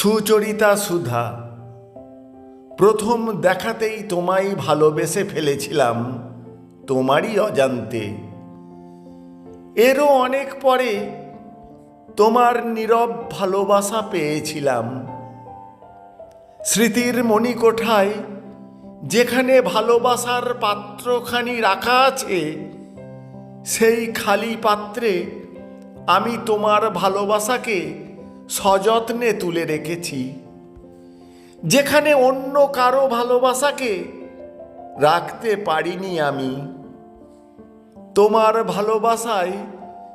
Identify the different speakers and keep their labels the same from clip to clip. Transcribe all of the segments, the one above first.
Speaker 1: সুচরিতা সুধা, প্রথম দেখাতেই তোমায় ভালোবেসে ফেলেছিলাম, তোমারই অজান্তে। এরও অনেক পরে তোমার নীরব ভালোবাসা পেয়েছিলাম। স্মৃতির মণিকোঠায় যেখানে ভালোবাসার পাত্রখানি রাখা আছে, সেই খালি পাত্রে আমি তোমার ভালোবাসাকে সযত্নে তুলে রেখেছি। যেখানে অন্য কারও ভালোবাসাকে রাখতে পারিনি আমি। তোমার ভালোবাসায়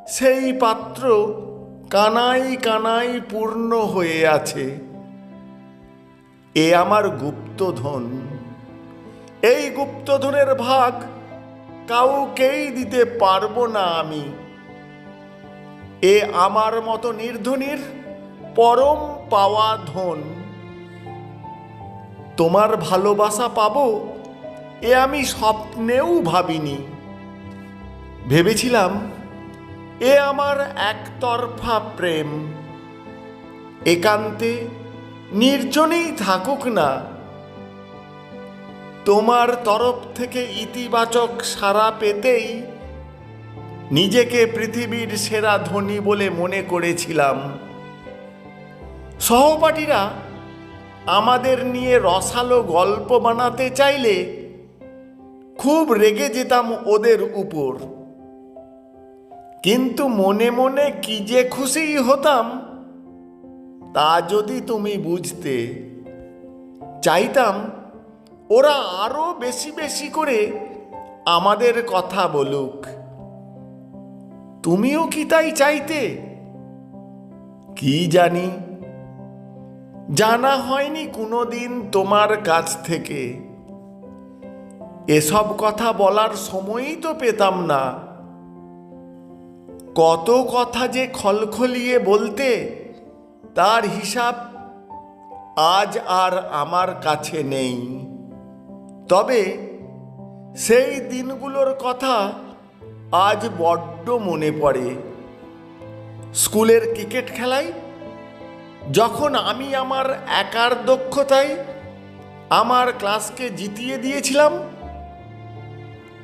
Speaker 1: সেই পাত্র কানাই কানাই পূর্ণ হয়ে আছে। এ আমার গুপ্তধন। এই গুপ্তধনের ভাগ কাউকেই দিতে পারব না আমি। এ আমার মতো নির্ধনীর পরম পাওয়া ধন। তোমার ভালোবাসা পাবো এ আমি স্বপ্নেও ভাবিনি। ভেবেছিলাম এ আমার একতরফা প্রেম। একান্তে নির্জনেই থাকুক না। তোমার তরফ থেকে ইতিবাচক সাড়া পেতেই নিজেকে পৃথিবীর সেরা ধনী বলে মনে করেছিলাম। সহপাঠীরা আমাদের নিয়ে রসালো গল্প বানাতে চাইলে খুব রেগে যেতাম ওদের উপর। কিন্তু মনে মনে কি যে খুশি হতাম, তা যদি তুমি বুঝতে চাইতাম, ওরা আরও বেশি বেশি করে আমাদের কথা বলুক। তুমিও কি তাই চাইতে? কি জানি? জানা হয়নি কোনোদিন তোমার কাছ থেকে। এসব কথা বলার সময়ই তো পেতাম না। কত কথা যে খলখলিয়ে বলতে, তার হিসাব আজ আর আমার কাছে নেই। তবে সেই দিনগুলোর কথা আজ বড্ড মনে পড়ে। স্কুলের ক্রিকেট খেলায় যখন আমি আমার একার দক্ষতায় আমার ক্লাসকে জিতিয়ে দিয়েছিলাম,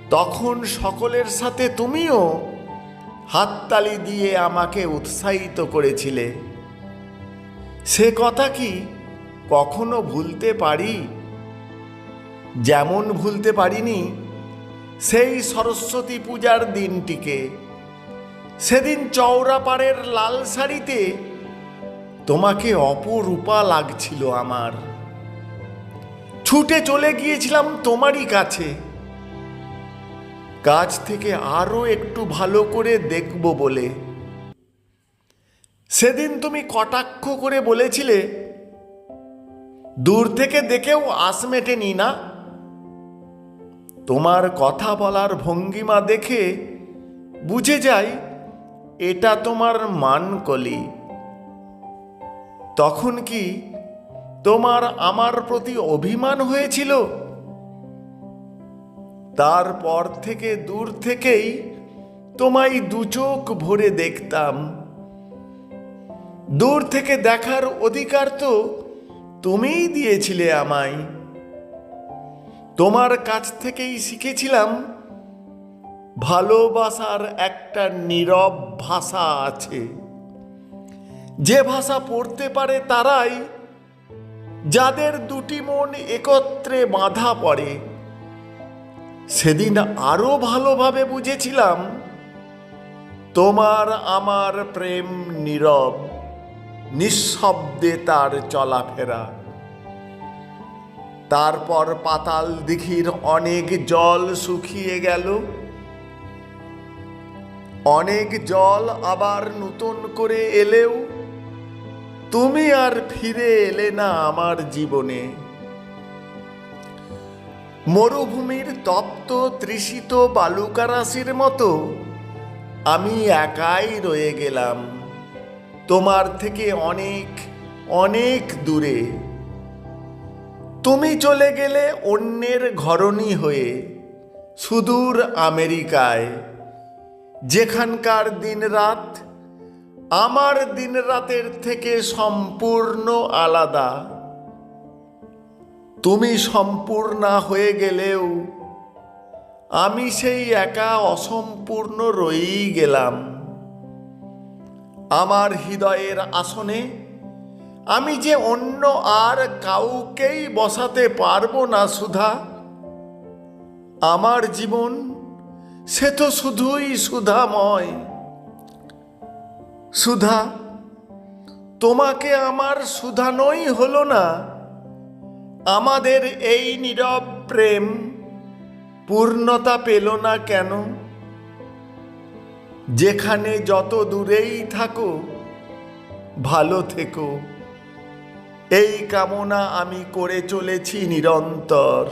Speaker 1: তখন সকলের সাথে তুমিও হাততালি দিয়ে আমাকে উৎসাহিত করেছিলে। সে কথা কি কখনো ভুলতে পারি? যেমন ভুলতে পারিনি সেই সরস্বতী পূজার দিনটিকে। সেদিন চৌরাপাড়ের লাল শাড়িতে তোমাকে অপরূপা লাগছিল আমার। ছুটে চলে গিয়েছিলাম তোমারই কাছে। কাছ থেকে আরও একটু ভালো করে দেখব বলে। সেদিন তুমি কটাক্ষ করে বলেছিলে, দূর থেকে দেখেও আস মেটেনি না? তোমার কথা বলার ভঙ্গিমা দেখে বুঝে যাই, এটা তোমার মানকলি। তখন কি তোমার আমার প্রতি অভিমান হয়েছিল? তারপর থেকে দূর থেকেই তোমায় দুচোখ ভরে দেখতাম। দূর থেকে দেখার অধিকার তো তুমিই দিয়েছিলে আমায়। তোমার কাছ থেকেই শিখেছিলাম, ভালোবাসার একটা নীরব ভাষা আছে। যে ভাষা পড়তে পারে তারাই, যাদের দুটি মন একত্রে বাঁধা পড়ে। সেদিন আরও ভালোভাবে বুঝেছিলাম, তোমার আমার প্রেম নীরব, নিঃশব্দে তার চলাফেরা। তারপর পাতাল দিঘির অনেক জল শুকিয়ে গেল। অনেক জল আবার নতুন করে এলেও তুমি আর ফিরে এলে না আমার জীবনে। মরুভূমির তপ্ত তৃষিত বালুকারাশির মতো আমি একাই রয়ে গেলাম। তোমার থেকে অনেক অনেক দূরে। তুমি চলে গেলে অন্যের ঘরণী হয়ে সুদূর আমেরিকায়। যেখানকার দিন রাত আমার দিন রাতের থেকে সম্পূর্ণ আলাদা। তুমি সম্পূর্ণা হয়ে গেলেও আমি সেই একা অসম্পূর্ণ রয়েই গেলাম। আমার হৃদয়ের আসনে আমি যে অন্য আর কাউকেই বসাতে পারব না সুধা। আমার জীবন সে তো শুধুই সুধাময়। সুধা, তোমাকে আমার সুধানই হলো না। আমাদের এই নীরব প্রেম পূর্ণতা পেল না কেন? যেখানে যত দূরেই থাকো, ভালো থেকো। এই কামনা আমি করে চলেছি নিরন্তর।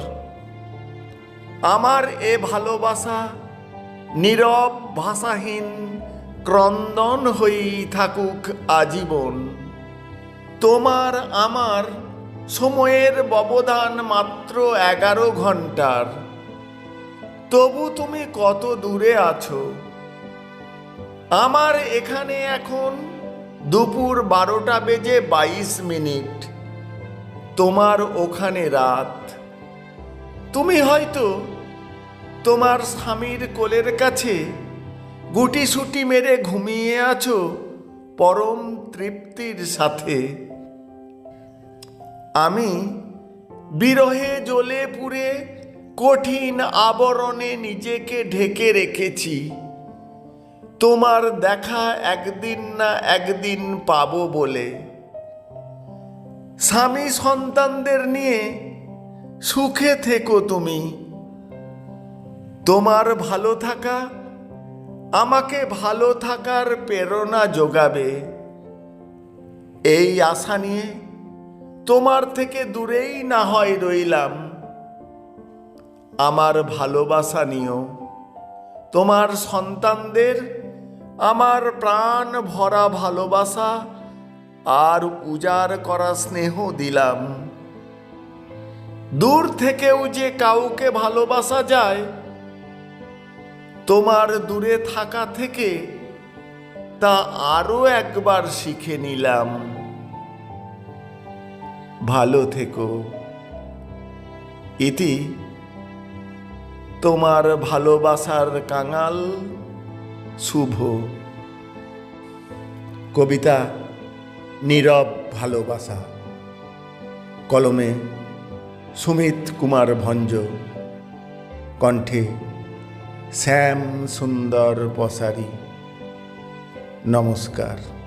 Speaker 1: আমার এ ভালোবাসা নীরব ভাষাহীন ক্রন্দন হয়েই থাকুক আজীবন। তোমার আমার সময়ের ব্যবধান মাত্র এগারো ঘণ্টার তবু তুমি কত দূরে আছো? আমার এখানে এখন দুপুর বারোটা বেজে বাইশ মিনিট। তোমার ওখানে রাত। তুমি হয়তো তোমার স্বামীর কোলের কাছে গুটিসুটি মেরে ঘুমিয়ে আছো, পরম তৃপ্তির সাথে। আমি বিরহে জ্বলে পুড়ে কঠিন আবরণে নিজেকে ঢেকে রেখেছি। তোমার দেখা একদিন না একদিন পাব বলে। স্বামী সন্তানদের নিয়ে সুখে থেকো তুমি। তোমার ভালো থাকা আমাকে ভালো থাকার প্রেরণা যোগাবে। এই আশা নিয়ে তোমার থেকে দূরেই না হয় রইলাম। আমার ভালোবাসা নিও তোমার সন্তানদের আমার প্রাণ ভরা ভালোবাসা আর উজাড় করা স্নেহ দিলাম। দূর থেকেও যে কাউকে ভালোবাসা যায় তোমার দূরে থাকা থেকে তা আরও একবার শিখে নিলাম। ভালো থেকো। ইতি, তোমার ভালোবাসার কাঙাল শুভ। কবিতা, নীরব ভালোবাসা। কলমে, সুমিত কুমার ভঞ্জ। কণ্ঠে শ্যাম সুন্দর পসারি। নমস্কার।